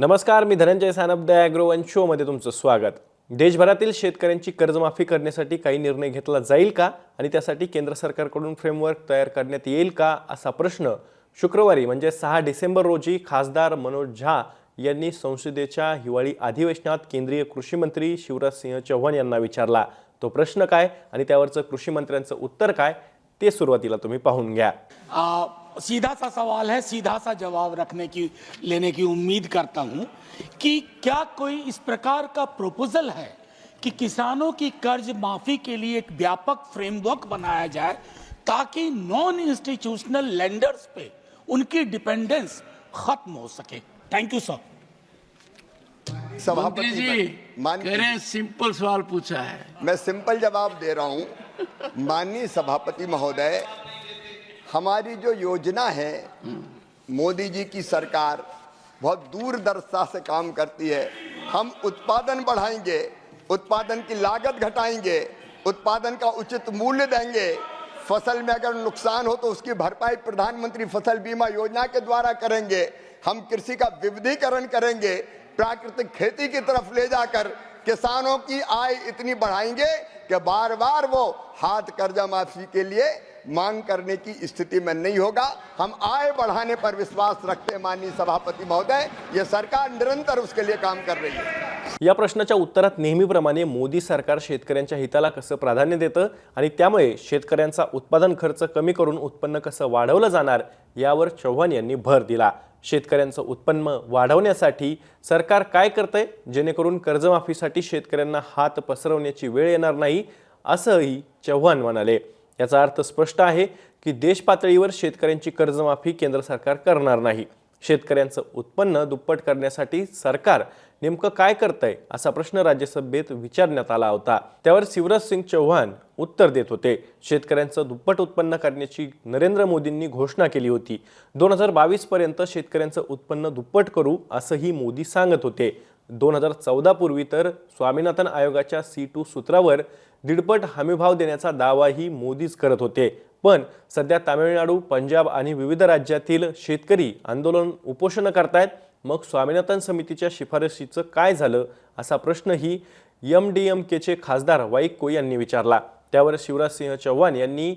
नमस्कार मी Dhananjay Sanap the agro one शोमध्ये तुमचं स्वागत. देशभरातील शेतकऱ्यांची कर्जमाफी करण्यासाठी काही निर्णय घेतला जाईल का? आणि त्यासाठी केंद्र सरकारकडून फ्रेमवर्क तयार करण्यात येईल का? असा प्रश्न शुक्रवारी म्हणजे सहा डिसेंबर रोजी खासदार मनोज झा यांनी संसदेच्या हिवाळी अधिवेशनात केंद्रीय कृषी मंत्री शिवराज सिंह चौहान यांना विचारला. तो प्रश्न काय? आणि त्यावरचं कृषी मंत्र्यांचं उत्तर काय? ते सुरुवातीला तुम्ही पाहून घ्या. सीधा सा सवाल है सीधा सा जवाब रखने की लेने की उम्मीद करता हूँ कि क्या कोई इस प्रकार का प्रपोजल है कि किसानों की कर्ज माफ़ी के लिए एक व्यापक फ्रेमवर्क बनाया जाए ताकि नॉन इंस्टीट्यूशनल लेंडर्स पे उनकी डिपेंडेंस खत्म हो सके। थैंक यू सर सभापति जी मान सिंपल सवाल पूछा है। मैं सिंपल जवाब दे रहा हूँ। माननीय सभापति महोदय, हमारी जो योजना है, मोदी जी की सरकार बहुत दूरदर्शिता से काम करती है। हम उत्पादन बढ़ाएँगे, उत्पादन की लागत घटाएँगे, उत्पादन का उचित मूल्य देंगे। फ़सल में अगर नुकसान हो तो उसकी भरपाई प्रधानमंत्री फ़सल बीमा योजना के द्वारा करेंगे। हम कृषि का विविधीकरण करेंगे। प्राकृतिक खेती की तरफ़ ले जाकर किसानों की आय इतनी बढ़ाएंगे कि बार बार वो हाथ कर्जा माफी के लिए मांग करने की स्थिति में नहीं होगा। हम आय बढ़ाने पर विश्वास रखते हैं माननीय सभापति महोदय। ये सरकार निरंतर उसके लिए काम कर रही है। या प्रश्नाच्या उत्तरात नेहमीप्रमाणे मोदी सरकार शेतकऱ्यांच्या हिताला कसं प्राधान्य देतं आणि त्यामुळे शेतकऱ्यांचा उत्पादन खर्च कमी करून उत्पन्न कसं वाढवलं जाणार यावर चव्हाण यांनी भर दिला. शेतकऱ्यांचं उत्पन्न वाढवण्यासाठी सरकार काय करतंय? जेणेकरून कर्जमाफीसाठी शेतकऱ्यांना हात पसरवण्याची वेळ येणार नाही असंही चव्हाण म्हणाले. याचा अर्थ स्पष्ट आहे की देश पातळीवर शेतकऱ्यांची कर्जमाफी केंद्र सरकार करणार नाही. शेतकऱ्यांचं उत्पन्न दुप्पट करण्यासाठी सरकार नेमकं काय करतंय असा प्रश्न राज्यसभेत विचारण्यात आला होता. त्यावर शिवराज सिंग चौहान उत्तर देत होते. शेतकऱ्यांचं दुप्पट उत्पन्न करण्याची नरेंद्र मोदींनी घोषणा केली होती. दोन हजार बावीस पर्यंत शेतकऱ्यांचं उत्पन्न दुप्पट करू असंही मोदी सांगत होते. दोन हजार चौदा पूर्वी तर स्वामीनाथन आयोगाच्या सी टू सूत्रावर दीडपट हमीभाव देण्याचा दावाही मोदीच करत होते. पण सध्या तामिळनाडू पंजाब आणि विविध राज्यातील शेतकरी आंदोलन उपोषणं करतायत. मग स्वामीनाथन समितीच्या शिफारशीचं काय झालं असा प्रश्नही एम डी एम केचे खासदार वाईको यांनी विचारला. त्यावर शिवराज सिंह चौहान यांनी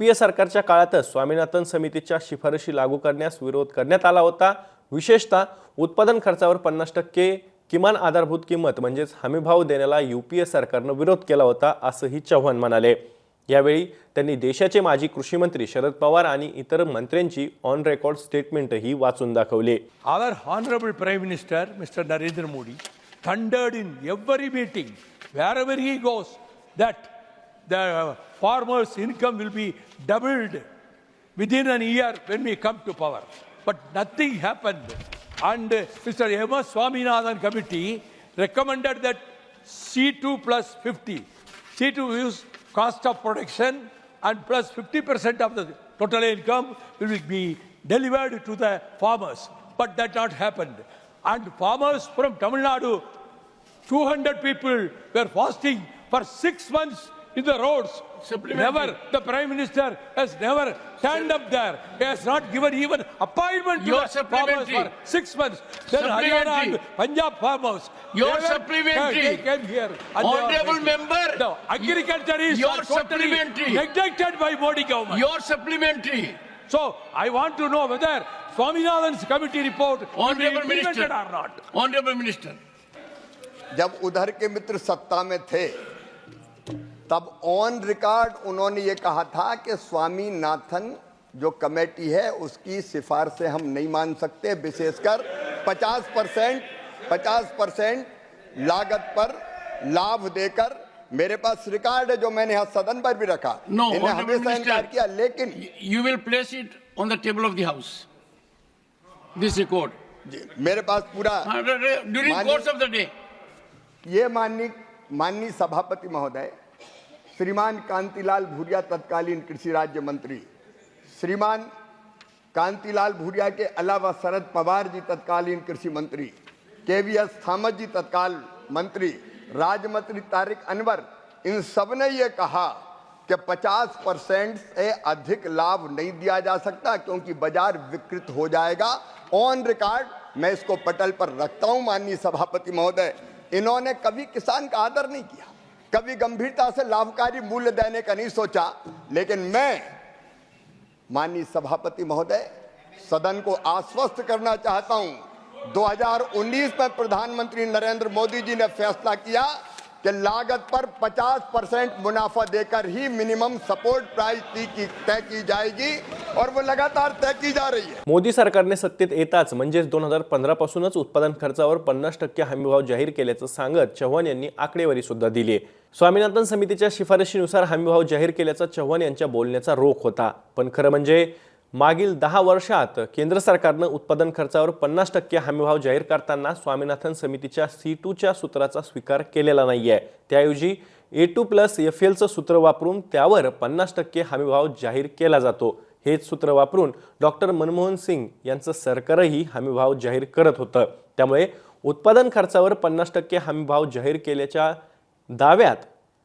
ए सरकारच्या काळातच स्वामीनाथन समितीच्या शिफारशी लागू करण्यास विरोध करण्यात आला होता. विशेषतः उत्पादन खर्चावर पन्नास टक्के किमान आधारभूत किंमत म्हणजेच हमीभाव देण्याला यू पी ए सरकारनं विरोध केला होता असंही चव्हाण म्हणाले. यावेळी त्यांनी देशाचे माजी कृषी मंत्री शरद पवार आणि इतर मंत्र्यांची ऑन रेकॉर्ड स्टेटमेंट ही वाचून दाखवले. Our honourable prime minister mister Narendra Modi thundered in every meeting wherever he goes that the farmers income will be doubled within an year when me come to power but nothing happen and mister M S Swaminathan committee recommended that C two plus fifty C two use cost of production and plus 50% of the total income will be delivered to the farmers. But that not happened. And farmers from Tamil Nadu, 200 people were fasting for six months in the roads. Never, the Prime Minister has never turned up there. He has not given even appointment to Your the farmers supplementary. for six months. Then Haryana and Punjab farmers. Your they were- supplementary. They came here. Honorable member, No, agriculture is your supplementary. neglected by Modi government. Your supplementary, So I want to know whether Swaminathan's committee report Honorable Minister, or not. Honorable Minister. जब उधर के मित्र सत्ता में थे तब on record उन्होंने ये कहा था कि स्वामीनाथन जो कमेटी है उसकी सिफारिशें हम नहीं मान सकते विशेषकर 50 परसेंट 50 परसेंट लागत पर लाभ देकर मेरे पास रिकॉर्ड है जो मैंने यहाँ सदन पर भी रखा No, इन्हें हमेशा इनकार किया लेकिन you will place it on table of the House. This record. जी, मेरे पास पूरा Mani- course of the day. ये माननीय माननीय सभापति महोदय श्रीमान कांतिलाल भूरिया तत्कालीन कृषि राज्य मंत्री, श्रीमान कांतिलाल भूरिया के अलावा शरद पवार जी तत्कालीन कृषि मंत्री K V S Thomas ji तत्काल मंत्री राज्य तारिक अनवर, इन सबने ये कहा कि 50 परसेंट से अधिक लाभ नहीं दिया जा सकता क्योंकि बाज़ार विकृत हो जाएगा। ऑन रिकॉर्ड मैं इसको पटल पर रखता हूँ, माननीय सभापति महोदय। इन्होंने कभी किसान का आदर नहीं किया। कभी गंभीरता से लाभकारी मूल्य देने का नहीं सोचा, लेकिन मैं, माननीय सभापति महोदय, सदन को आश्वस्त करना चाहता हूँ। 2019 में प्रधानमंत्री नरेंद्र मोदी जी ने फैसला किया कि लागत पर 50 परसेंट मुनाफा देकर ही मिनिमम सपोर्ट प्राइस तय की तय की जाएगी और वो लगातार तय की जा रही है। मोदी सरकारने सत्तेत येताच म्हणजेच दोन हजार पंधरा पासूनच उत्पादन खर्चावर पन्नास टक्के हमीभाव जाहीर केल्याचं सांगत चव्हाण यांनी आकडेवारी सुद्धा दिली स्वामीनाथन समितीच्या शिफारशीनुसार हमीभाव जाहीर केल्याचा चव्हाण यांच्या बोलण्याचा रोख होता. पण खरं म्हणजे मागील दहा वर्षात केंद्र सरकारनं उत्पादन खर्चावर पन्नास टक्के हमीभाव जाहीर करताना स्वामीनाथन समितीच्या सी टूच्या सूत्राचा स्वीकार केलेला नाही आहे त्याऐवजी ए टू प्लस एफ एलचं सूत्र वापरून त्यावर पन्नास टक्के हमीभाव जाहीर केला जातो. हेच सूत्र वापरून डॉक्टर मनमोहन सिंग यांचं सरकारही हमीभाव जाहीर करत होतं. त्यामुळे उत्पादन खर्चावर पन्नास टक्के हमीभाव जाहीर केल्याच्या दाव्यात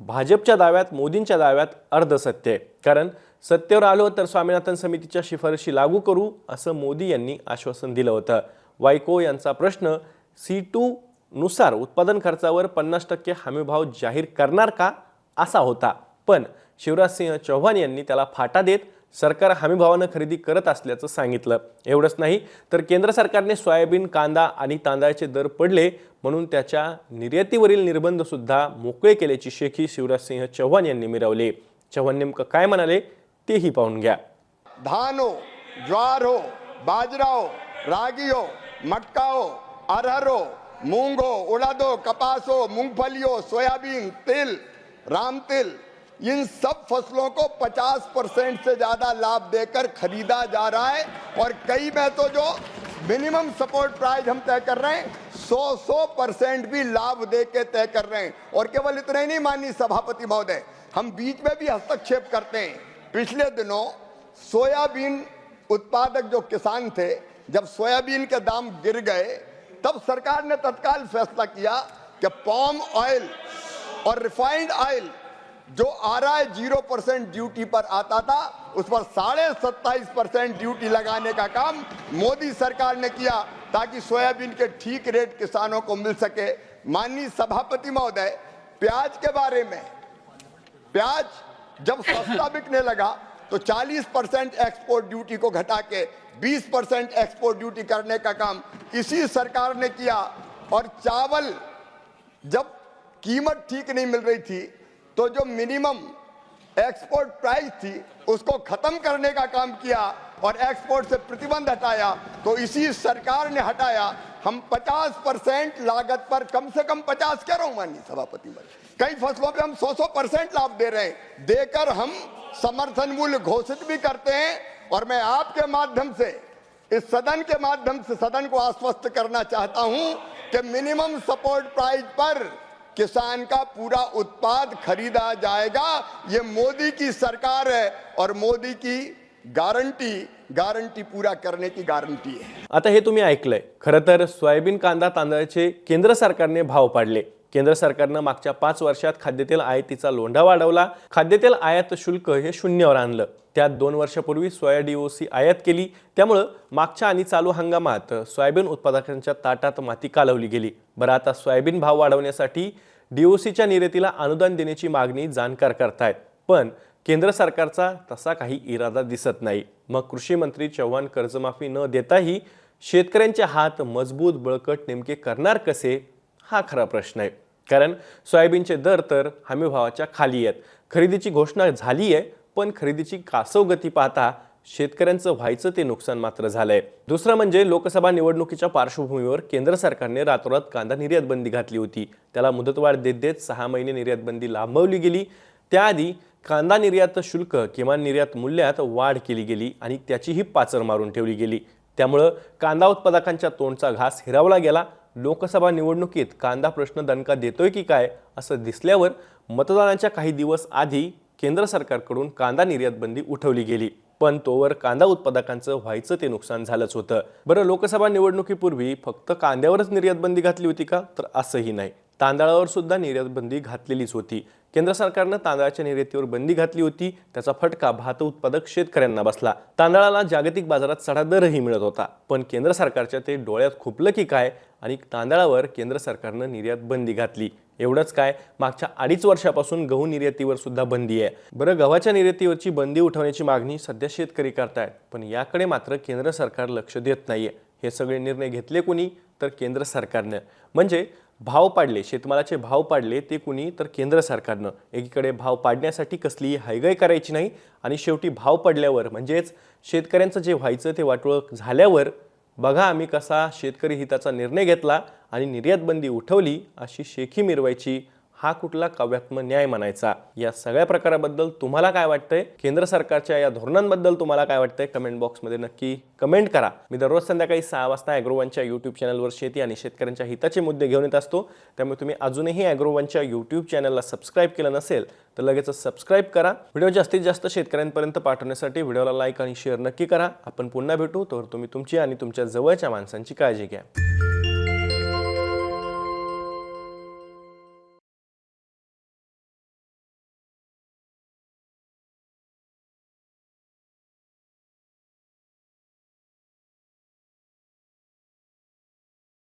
भाजपच्या दाव्यात मोदींच्या दाव्यात अर्धसत्य आहे. कारण सत्तेवर आलो तर स्वामीनाथन समितीच्या शिफारशी लागू करू असं मोदी यांनी आश्वासन दिलं होतं. वायको यांचा प्रश्न सी टू नुसार उत्पादन खर्चावर पन्नास टक्के हमीभाव जाहीर करणार का? असा होता. पण शिवराजसिंह चौहान यांनी त्याला फाटा देत सरकार हमीभावानं खरेदी करत असल्याचं सांगितलं. एवढंच नाही तर केंद्र सरकारने सोयाबीन कांदा आणि तांदळाचे दर पडले म्हणून त्याच्या निर्यातीवरील निर्बंधसुद्धा मोकळे केल्याची शेखी शिवराजसिंह चौहान यांनी मिरवली. चव्हाण नेमकं काय म्हणाले? तेही पाहून घ्या. धान हो ज्वार हो बाजरा हो रागी हो मटका हो अरहर हो मूंग हो उड़द हो कपास हो मूंगफली हो सोयाबीन, तिल, राम तिल, इन सब फ़सलों को 50 परसेंट से ज़्यादा लाभ देकर खरीदा जा रहा है और कई में तो जो मिनिमम सपोर्ट प्राइस हम तय कर रहे हैं 100 100 परसेंट भी लाभ दे के तय कर रहे हैं। और केवल इतना ही नहीं, माननीय सभापति महोदय, हम बीच में भी हस्तक्षेप करते हैं। पिछले दिनों सोयाबीन उत्पादक जो किसान थे, जब सोयाबीन के दाम गिर गए, तब सरकार ने तत्काल फैसला किया कि पॉम ऑयल और रिफाइंड ऑयल जो आ रहा है ज़ीरो परसेंट ड्यूटी पर आता था, उस पर साढ़े सत्ताईस परसेंट ड्यूटी लगाने का काम मोदी सरकार ने किया ताकि सोयाबीन के ठीक रेट किसानों को मिल सके। माननीय सभापति महोदय, प्याज के बारे में, प्याज जब सस्ता बिकने लगा तो 40 परसेंट एक्सपोर्ट ड्यूटी को घटा के 20 परसेंट एक्सपोर्ट ड्यूटी करने का काम इसी सरकार ने किया। और चावल जब कीमत ठीक नहीं मिल रही थी तो जो मिनिमम एक्सपोर्ट प्राइस थी, उसको खत्म करने का काम किया और एक्सपोर्ट से प्रतिबंध हटाया। तो इसी सरकार ने हटाया। हम 50 परसेंट लागत पर कम से कम 50 कह रहा हूँ, माननीय सभापति महोदय। कई फ़सलों पे हम 100-100 परसेंट लाभ दे रहे हैं। देकर हम समर्थन मूल्य घोषित भी करते हैं और मैं आपके माध्यम से, इस सदन के माध्यम से सदन को आश्वस्त करना चाहता हूँ कि मिनिमम सपोर्ट प्राइस पर किसान का पूरा उत्पाद खरीदा जाएगा। ये मोदी की सरकार है और मोदी की गारंटी गारंटी पूरा करने की गारंटी है। आता हे तुम्ही ऐकलंय, खरं तर सोयाबीन कांदा तांदळाचे केंद्र सरकारने भाव पाडले. केंद्र सरकारनं मागच्या पाच वर्षात खाद्यतेल आयातीचा लोंढा वाढवला. खाद्यतेल आयात शुल्क हे शून्यावर आणलं. त्यात दोन वर्षापूर्वी सोया डीओसी आयात केली. त्यामुळं मागच्या आणि चालू हंगामात सोयाबीन उत्पादकांच्या ताटात माती कालवली गेली. बरं आता सोयाबीन भाव वाढवण्यासाठी डीओसीच्या निर्यातीला अनुदान देण्याची मागणी जाणकार करतायत. पण केंद्र सरकारचा तसा काही इरादा दिसत नाही. मग कृषी मंत्री चव्हाण कर्जमाफी न देताही शेतकऱ्यांचे हात मजबूत बळकट नेमके करणार कसे? हा खरा प्रश्न आहे. कारण सोयाबीनचे दर तर हमीभावाच्या खाली आहेत. खरेदीची घोषणा झाली आहे पण खरेदीची कासव गती पाहता शेतकऱ्यांचं व्हायचं ते नुकसान मात्र झालंय. दुसरं म्हणजे लोकसभा निवडणुकीच्या पार्श्वभूमीवर केंद्र सरकारने रातोरात कांदा निर्यात बंदी घातली होती. त्याला मुदतवाढ देत देत सहा महिने निर्यात बंदी लांबवली गेली. त्याआधी कांदा निर्यात शुल्क किमान निर्यात मूल्यात वाढ केली गेली आणि त्याचीही पाचर मारून ठेवली गेली. त्यामुळं कांदा उत्पादकांच्या तोंडचा घास हिरावला गेला. लोकसभा निवडणुकीत कांदा प्रश्न दणका देतोय की काय असं दिसल्यावर मतदानाच्या काही दिवस आधी केंद्र सरकारकडून कांदा निर्यात बंदी उठवली गेली. पण तोवर कांदा उत्पादकांचं व्हायचं ते नुकसान झालंच होतं. बरं लोकसभा निवडणुकीपूर्वी फक्त कांद्यावरच निर्यात बंदी घातली होती का? तर असंही नाही. तांदळावर सुद्धा निर्यात बंदी घातलेलीच होती. केंद्र सरकारनं तांदळाच्या निर्यातीवर बंदी घातली होती. त्याचा फटका भात उत्पादक शेतकऱ्यांना बसला. तांदळाला जागतिक बाजारात चढा दरही मिळत होता. पण केंद्र सरकारच्या ते डोळ्यात खुपलं की काय? आणि तांदळावर केंद्र सरकारनं निर्यात बंदी घातली. एवढंच काय? मागच्या अडीच वर्षापासून गहू निर्यातीवर सुद्धा बंदी आहे. बरं गव्हाच्या निर्यातीवरची बंदी उठवण्याची मागणी सध्या शेतकरी करतायत. पण याकडे मात्र केंद्र सरकार लक्ष देत नाहीये. हे सगळे निर्णय घेतले कुणी? तर केंद्र सरकारनं. म्हणजे भाव पाडले शेतमालाचे भाव पाडले ते कुणी तर केंद्र सरकारनं. एकीकडे भाव पाडण्यासाठी कसलीही हायगाय करायची नाही आणि शेवटी भाव पडल्यावर म्हणजेच शेतकऱ्यांचं जे व्हायचं ते वाटोळं झाल्यावर बघा आम्ही कसा शेतकरी हिताचा निर्णय घेतला आणि निर्यातबंदी उठवली अशी शेखी मिरवायची हा कुठला काव्यात्म न्याय म्हणायचा? या सगळ्या प्रकाराबद्दल तुम्हाला काय वाटतंय? केंद्र सरकारच्या या धोरणांबद्दल तुम्हाला काय वाटतंय? कमेंट बॉक्समध्ये नक्की कमेंट करा. मी दररोज संध्याकाळी सहा वाजता ॲग्रोवनच्या यूट्यूब चॅनलवर शेती आणि शेतकऱ्यांच्या हिताचे मुद्दे घेऊन येत असतो. त्यामुळे तुम्ही अजूनही ॲग्रोवनच्या यूट्यूब चॅनलला सबस्क्राईब केलं नसेल तर लगेच सबस्क्राईब करा. व्हिडिओ जास्तीत जास्त शेतकऱ्यांपर्यंत पाठवण्यासाठी व्हिडिओला लाईक आणि शेअर नक्की करा. आपण पुन्हा भेटू. तर तुम्ही तुमची आणि तुमच्या जवळच्या माणसांची काळजी घ्या.